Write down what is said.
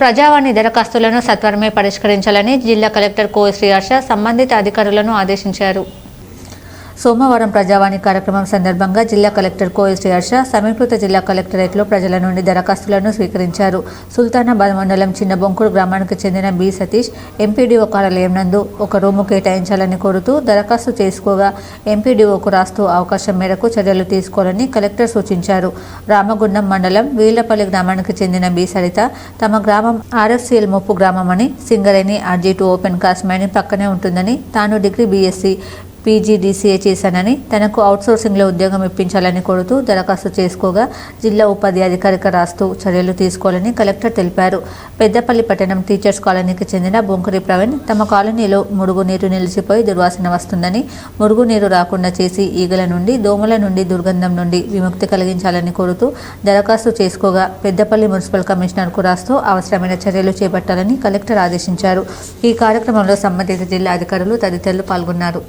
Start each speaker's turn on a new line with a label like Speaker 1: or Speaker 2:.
Speaker 1: ప్రజావాణి దరఖాస్తులను సత్వరమే పరిష్కరించాలని జిల్లా కలెక్టర్ కో శ్రీహర్ష సంబంధిత అధికారులను ఆదేశించారు. సోమవారం ప్రజావాణి కార్యక్రమం సందర్భంగా జిల్లా కలెక్టర్ కోఎస్టీ హర్ష సమీకృత జిల్లా కలెక్టరేట్లో ప్రజల నుండి దరఖాస్తులను స్వీకరించారు. సుల్తానాబాద్ మండలం చిన్న చిన్నబొంకుడు గ్రామానికి చెందిన బి సతీష్ ఎంపీడీఓ కార్యాలయం నందు ఒక రూము కేటాయించాలని కోరుతూ దరఖాస్తు చేసుకోగా ఎంపీడీఓకు రాస్తూ అవకాశం మేరకు చర్యలు తీసుకోవాలని కలెక్టర్ సూచించారు. రామగుండం మండలం వీళ్ళపల్లి గ్రామానికి చెందిన బి సరిత తమ గ్రామం ఆర్ఎఫ్సిఎల్ ముప్పు గ్రామమని Singareni RG two open cast mining పక్కనే ఉంటుందని తాను డిగ్రీ బీఎస్సీ పీజీడీసీఏ చేశానని తనకు అవుట్సోర్సింగ్లో ఉద్యోగం ఇప్పించాలని కోరుతూ దరఖాస్తు చేసుకోగా జిల్లా ఉపాధి అధికారిక రాస్తూ చర్యలు తీసుకోవాలని కలెక్టర్ తెలిపారు. పెద్దపల్లి పట్టణం టీచర్స్ కాలనీకి చెందిన బొంకరి ప్రవీణ్ తమ కాలనీలో మురుగునీరు నిలిచిపోయి దుర్వాసన వస్తుందని మురుగునీరు రాకుండా చేసి ఈగల నుండి దోమల నుండి దుర్గంధం నుండి విముక్తి కలిగించాలని కోరుతూ దరఖాస్తు చేసుకోగా పెద్దపల్లి మున్సిపల్ కమిషనర్కు రాస్తూ అవసరమైన చర్యలు చేపట్టాలని కలెక్టర్ ఆదేశించారు. ఈ కార్యక్రమంలో సంబంధిత జిల్లా అధికారులు తదితరులు పాల్గొన్నారు.